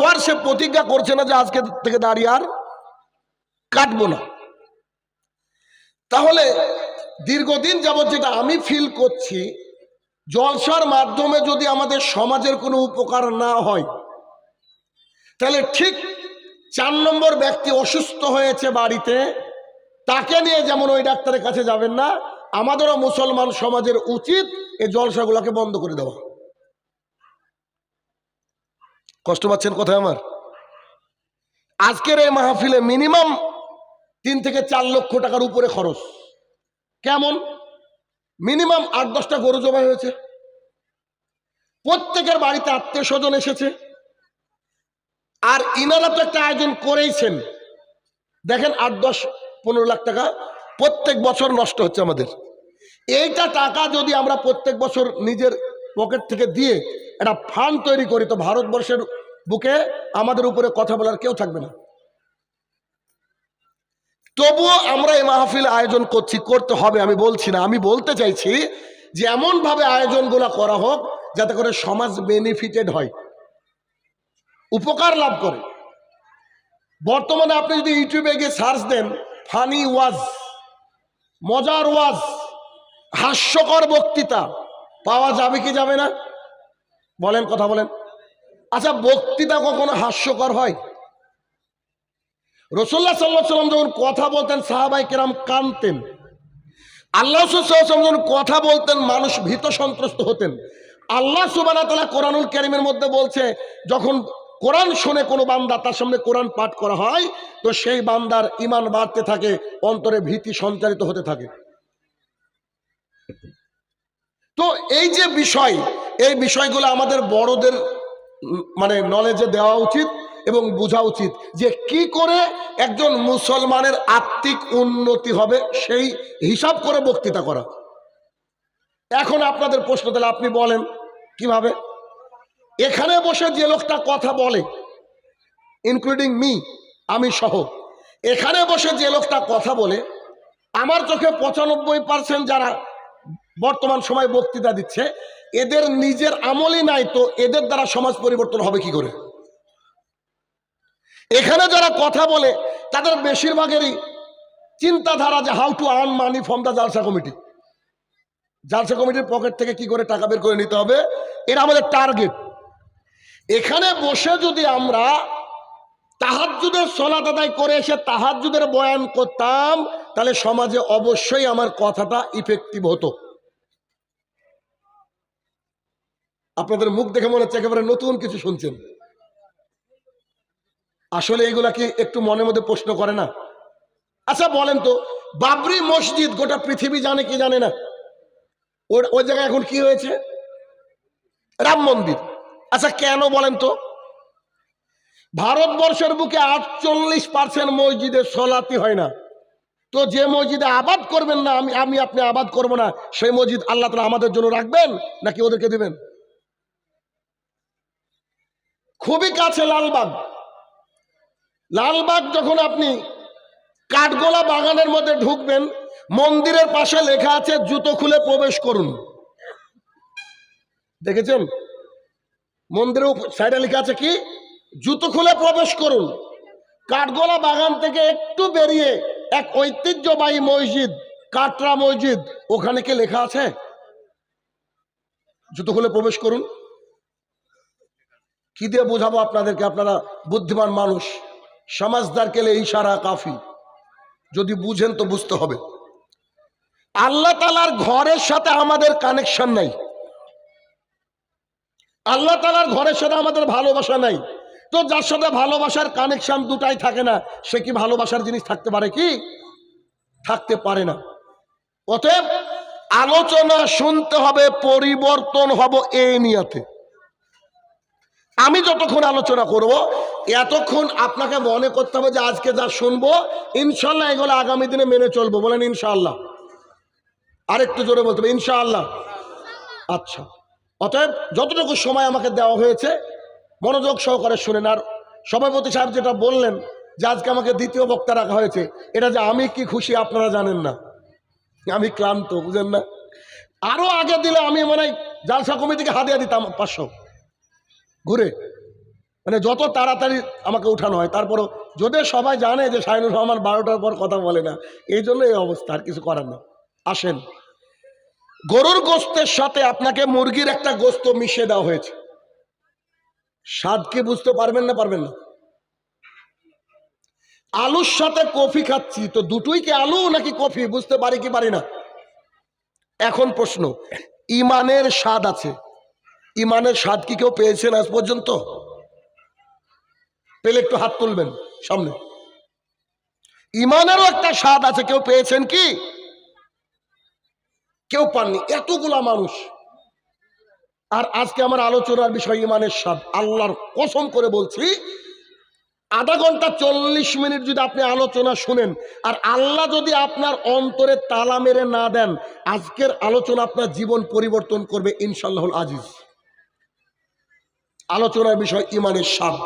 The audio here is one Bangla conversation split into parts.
পর সে প্রতিজ্ঞা করছে না যে আজকে থেকে দাঁড়িয়ে আর কাটবো না। তাহলে দীর্ঘদিন যাবৎ যেটা আমি ফিল করছি, জলসার মাধ্যমে যদি আমাদের সমাজের কোনো উপকার না হয়, তাহলে ঠিক চার নম্বর ব্যক্তি অসুস্থ হয়েছে বাড়িতে, তাকে নিয়ে যেমন ওই ডাক্তারের কাছে যাবেন না, আমাদেরও মুসলমান সমাজের উচিত এই জলসাগুলোকে বন্ধ করে দেওয়া। কষ্ট পাচ্ছেন কোথায় আমার? আজকের এই মাহফিলে মিনিমাম তিন থেকে চার লক্ষ টাকার উপরে খরচ। কেমন? মিনিমাম আট দশটা গরু জবাই হয়েছে। প্রত্যেকের বাড়িতে আত্মীয় স্বজন এসেছে। আর ইনারা তো একটা আয়োজন করেইছেন। দেখেন আট দশ পনেরো লাখ টাকা প্রত্যেক বছর নষ্ট হচ্ছে আমাদের। এইটা টাকা যদি আমরা প্রত্যেক বছর নিজের পকেট থেকে দিয়ে একটা ফান্ড তৈরি করি, তো ভারতবর্ষের বুকে আমাদের উপরে কথা বলার কেউ থাকবে না। তবুও আমরা এই মাহফিল আয়োজন করছি, করতে হবে, আমি বলছি না। আমি বলতে চাইছি যে এমনভাবে আয়োজনগুলো করা হোক যাতে করে সমাজ বেনিফিটেড হয়। উপকার লাভ করে। বর্তমানে আপনি যদি ইউটিউবে গিয়ে সার্চ দেন ফানি ওয়াজ মজার ওয়াজ হাস্যকর বক্তৃতা, পাওয়া যাবে কি যাবে না? বলেন, কথা বলেন। আচ্ছা বক্তৃতা কখনো হাস্যকর হয়? রসোল্লা সাল্লাহ সাল্লাম যখন কথা বলতেন সাহাবাই কেরাম কানতেন। আল্লাহ সাল্লাম যখন কথা বলতেন, মানুষ ভীত সন্ত্রস্ত হতেন। আল্লাহ সুবানা তালা কোরআনুল করিমের মধ্যে বলছে, যখন কোরআন শুনে কোনো বান্দা তার সামনে কোরআন পাঠ করা হয়, তো সেই বান্দার ইমান বাড়তে থাকে, অন্তরে ভীতি সঞ্চারিত হতে থাকে। তো এই যে বিষয়, এই বিষয়গুলো আমাদের বড়দের মানে নলেজে দেওয়া উচিত এবং বোঝা উচিত যে কি করে একজন মুসলমানের আত্মিক উন্নতি হবে সেই হিসাব করে বক্তৃতা করা। এখন আপনাদের প্রশ্ন তাহলে আপনি বলেন, কীভাবে? এখানে বসে যে লোকটা কথা বলে ইনক্লুডিং মি আমি সহ, এখানে বসে যে লোকটা কথা বলে, আমার চোখে পঁচানব্বই পার্সেন্ট যারা বর্তমান সময় বক্তৃতা দিচ্ছে এদের নিজের আমলই নাই তো এদের দ্বারা সমাজ পরিবর্তন হবে কি করে? এখানে যারা কথা বলে, তাদের বেশিরভাগেরই চিন্তাধারা যে how to earn money from the জালসা কমিটি জালসা কমিটির পকেট থেকে কি করে টাকা বের করে নিতে হবে? এটা আমাদের টার্গেট এখানে বসে যদি আমরা তাহাজুদের সলাত আদায় করে এসে তাহাজুদের বয়ান করতাম, তাহলে সমাজে অবশ্যই আমার কথাটা ইফেক্টিভ হতো। আপনাদের মুখ দেখে মনে হচ্ছে একেবারে নতুন কিছু শুনছেন। আসলে এগুলা কি একটু মনের মধ্যে প্রশ্ন করে না? আচ্ছা বলেন তো, বাবরি মসজিদ গোটা পৃথিবী জানে কি জানে না? ওর, ওই জায়গায় এখন কি হয়েছে? রাম মন্দির। আচ্ছা কেন বলেন তো? ভারতবর্ষের বুকে আটচল্লিশ পার্সেন্ট মসজিদে সলাতি হয় না। তো যে মসজিদে আবাদ করবেন না, আমি আমি আপনি আবাদ করব না, সেই মসজিদ আল্লাহ তালা আমাদের জন্য রাখবেন নাকি ওদেরকে দিবেন? খুবই কাছে লালবাগ। লালবাগ যখন আপনি কাঠগোলা বাগানের মধ্যে ঢুকবেন, মন্দিরের পাশে লেখা আছে, জুতো খুলে প্রবেশ করুন। দেখেছেন? মন্দিরের সাইডে লেখা আছে কি? জুতো খুলে প্রবেশ করুন। কাঠগোলা বাগান থেকে একটু বেরিয়ে এক ঐতিহ্যবাহী মসজিদ, কাটরা মসজিদ, ওখানে কি লেখা আছে? জুতো খুলে প্রবেশ করুন। কি দিয়ে বোঝাবো আপনাদেরকে? আপনারা বুদ্ধিমান মানুষ। সমাজদার কেলে ইশারা কাফি। যদি বুঝেন তো বুঝতে হবে। আল্লাহ তালার ঘরের সাথে আমাদের কানেকশন নাই। আল্লাহ তালার ঘরের সাথে আমাদের ভালোবাসা নাই। তো যার সাথে ভালোবাসার কানেকশন দুটাই থাকে না, সে কি ভালোবাসার জিনিস থাকতে পারে কি? থাকতে পারে না। অতএব আলোচনা শুনতে হবে, পরিবর্তন হব এই নিয়াতে। আমি যতক্ষণ আলোচনা করব, এতক্ষণ আপনাকে মনে করতে হবে যে আজকে যা শুনব, ইনশাল্লাহ এগুলো আগামী দিনে মেনে চলবো। বলেন ইনশাআল্লাহ আরেকটু জোরে বলতে হবে ইনশাআল্লাহ আচ্ছা। অতএব যতটুকু সময় আমাকে দেওয়া হয়েছে, মনোযোগ সহকারে শুনেন। আর সভাপতি সাহেব যেটা বললেন যে আজকে আমাকে দ্বিতীয় বক্তা রাখা হয়েছে, এটা যে আমি কি খুশি আপনারা জানেন না। আমি ক্লান্ত, বুঝেন না। আরও আগে দিলে আমি মনে জালসা কমিটিকে হাদিয়া দিতাম পাঁচশো। ঘুরে। মানে যত তাড়াতাড়ি আমাকে উঠানো হয়, তারপরও যদি সবাই জানে যে শাহিনুর রহমান বারোটার পর কথা বলে না, এই জন্য এই অবস্থা, আর কিছু করার না আসেন। গরুর গোস্তের সাথে আপনাকে মুরগির একটা গোস্ত মিশিয়ে দেওয়া হয়েছে। স্বাদ কি বুঝতে পারবেন না পারবেন না? আলুর সাথে কফি খাচ্ছি, তো দুটোই কি আলু নাকি কফি? বুঝতে পারি কি পারি না? এখন প্রশ্ন, ইমানের স্বাদ আছে। ইমানের স্বাদ কি কেউ পেয়েছেন আজ পর্যন্ত? পেলে একটু হাত তুলবেন, সামনে। ইমানেরও একটা স্বাদ আছে, কেউ পেয়েছেন কি? কেউ পাননি, এতগুলা মানুষ। আর আজকে আমার আলোচনার বিষয় ইমানের স্বাদ। আল্লাহর কসম করে বলছি, আধা ঘণ্টা চল্লিশ মিনিট যদি আপনি আলোচনা শুনেন, আর আল্লাহ যদি আপনার অন্তরে তালা মেরে না দেন, আজকের আলোচনা আপনার জীবন পরিবর্তন করবে ইনশাল্লাহুল আজিজ। আলোচনার বিষয় ইমানের স্বাদ।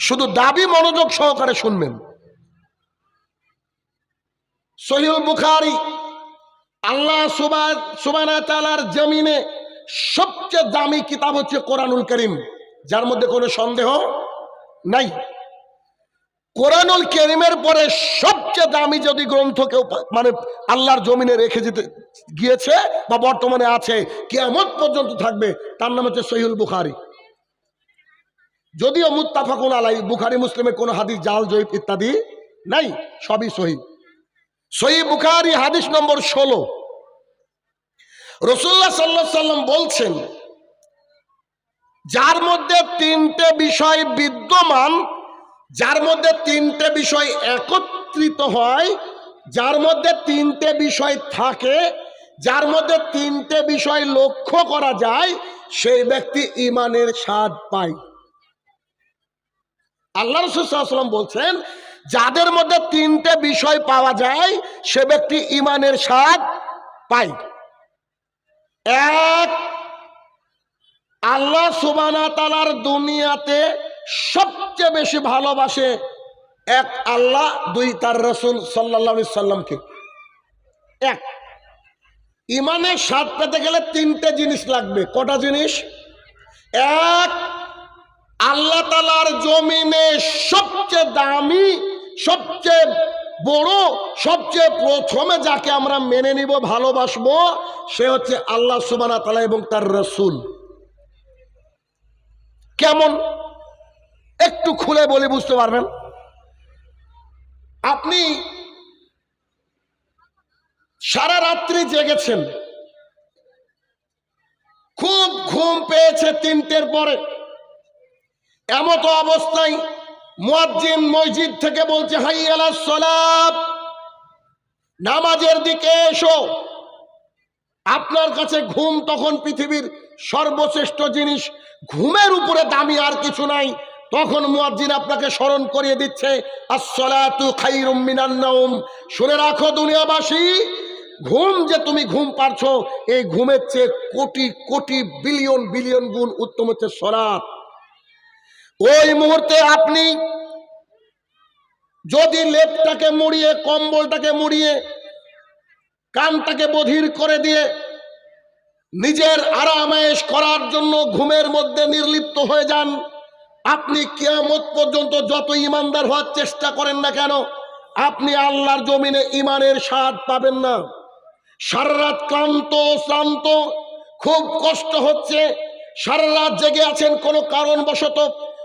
শুধু দাবি মনোযোগ সহকারে শুনবেন। সহিউল বুখারি আল্লাহ সুবানা তালার জমিনে সবচেয়ে দামি কিতাব হচ্ছে কোরআনুল করিম, যার মধ্যে কোনো সন্দেহ নাই। কোরআনুল করিমের পরে সবচেয়ে দামি যদি গ্রন্থ কেউ মানে আল্লাহর জমিনে রেখে যেতে গিয়েছে বা বর্তমানে আছে কেমন পর্যন্ত থাকবে, তার নাম হচ্ছে সহিউল বুখারি। যদিও মুত্তাফাকুন আলাই বুখারি মুসলিমের কোনো হাদিস জাল জয়ীব ইত্যাদি নাই, সবই সহি। বুখারি, হাদিস নম্বর ষোলো। রসুল্লাহ সাল্লাহ সাল্লাম বলছেন, যার মধ্যে তিনটে বিষয় বিদ্যমান, যার মধ্যে তিনটে বিষয় একত্রিত হয়, যার মধ্যে তিনটে বিষয় থাকে, যার মধ্যে তিনটে বিষয় লক্ষ্য করা যায়, সেই ব্যক্তি ইমানের স্বাদ পায়। আল্লাহ রসুলাম বলছেন, যাদের মধ্যে তিনটে বিষয় পাওয়া যায়, সে ব্যক্তি ইমানের স্বাদ পায়। এক, আল্লাহ সুবানা তালার দুনিয়াতে সবচেয়ে বেশি ভালোবাসে এক আল্লাহ, দুই তার রসুল সাল্লা সাল্লামকে এক ইমানের স্বাদ পেতে গেলে তিনটে জিনিস লাগবে। কটা জিনিস? এক আল্লাহ তালার জমিনে সবচেয়ে দামি, সবচেয়ে বড়, সবচেয়ে প্রথমে যাকে আমরা মেনে নিব, ভালোবাসবো, সে হচ্ছে আল্লাহ সুবানা তালা এবং তার রসুল। কেমন? একটু খুলে বলে, বুঝতে পারবেন? আপনি সারা রাত্রি জেগেছেন। খুব ঘুম পেয়েছে তিনটের পরে। এমত অবস্থায় মুয়াজ্জিন মসজিদ থেকে বলছে, হাই আলা নামাজের দিকে এসো। আপনার কাছে ঘুম তখন পৃথিবীর সর্বশ্রেষ্ঠ জিনিস। ঘুমের উপরে দামি আর কিছু নাই। তখন মুয়াজ্জিন আপনাকে স্মরণ করিয়ে দিচ্ছে, আসসালাতু খাইরুম মিনান নাওম। শুনে রাখো দুনিয়াবাসী, ঘুম যে তুমি ঘুম পারছ এই ঘুমের চেয়ে কোটি কোটি বিলিয়ন বিলিয়ন গুণ উত্তম হচ্ছে সলাৎ ওই মুহূর্তে আপনি যদি লেপটাকে মুড়িয়ে, কম্বলটাকে মুড়িয়ে, কানটাকে বধির করে দিয়ে নিজের আরামায়েশ করার জন্য ঘুমের মধ্যে নির্লিপ্ত হয়ে যান, আপনি কেয়ামত পর্যন্ত যত ইমানদার হওয়ার চেষ্টা করেন না কেন, আপনি আল্লাহর জমিনে ইমানের স্বাদ পাবেন না। সারা রাত ক্লান্ত, শ্রান্ত, খুব কষ্ট হচ্ছে, সারা রাত জেগে আছেন কোনো কারণবশত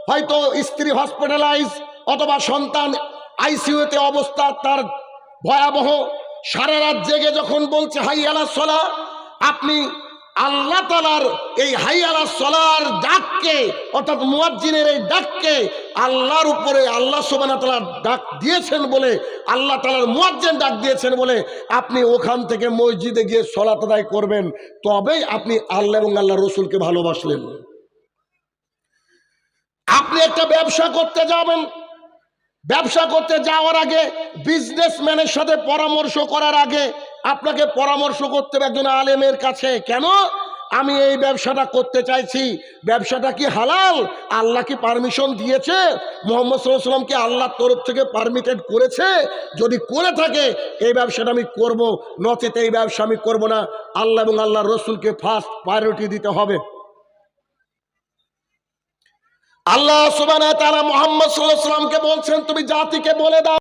হয়তো স্ত্রী হসপিটালাইজ অথবা সন্তান আইসিইউতে অবস্থা তার ভয়াবহ। সারা রাত জেগে যখন বলছে, হাই আলা সলা আপনি আল্লাহ তালার এই হাই আলা সলার ডাককে, অর্থাৎ মুয়াজ্জিনের এই ডাককে আল্লাহর উপরে আল্লাহ সোবানা তালার ডাক দিয়েছেন বলে, আল্লাহ তালার মুয়াজ্জিন ডাক দিয়েছেন বলে আপনি ওখান থেকে মসজিদে গিয়ে সলাত আদায় করবেন। তবেই আপনি আল্লাহ এবং আল্লাহ রসুলকে ভালোবাসলেন। আপনি একটা ব্যবসা করতে যাবেন। ব্যবসা করতে যাওয়ার আগে বিজনেসম্যানের সাথে পরামর্শ করার আগে আপনাকে পরামর্শ করতে হবে একজন আলেমের কাছে। কেন? আমি এই ব্যবসাটা করতে চাইছি। ব্যবসাটা কি হালাল? আল্লাহ কি পারমিশন দিয়েছে? মোহাম্মদ সাল্লাম আল্লাহর তরফ থেকে পারমিটেড করেছে? যদি করে থাকে, এই ব্যবসাটা আমি করব। নচেত এই ব্যবসা আমি করব না। আল্লাহ এবং আল্লাহ রসুলকে ফার্স্ট প্রায়োরিটি দিতে হবে। আল্লাহ সুবানা তারা মোহাম্মদ সাল্লাহ সাল্লামকে বলছেন তুমি জাতিকে বলে দাও।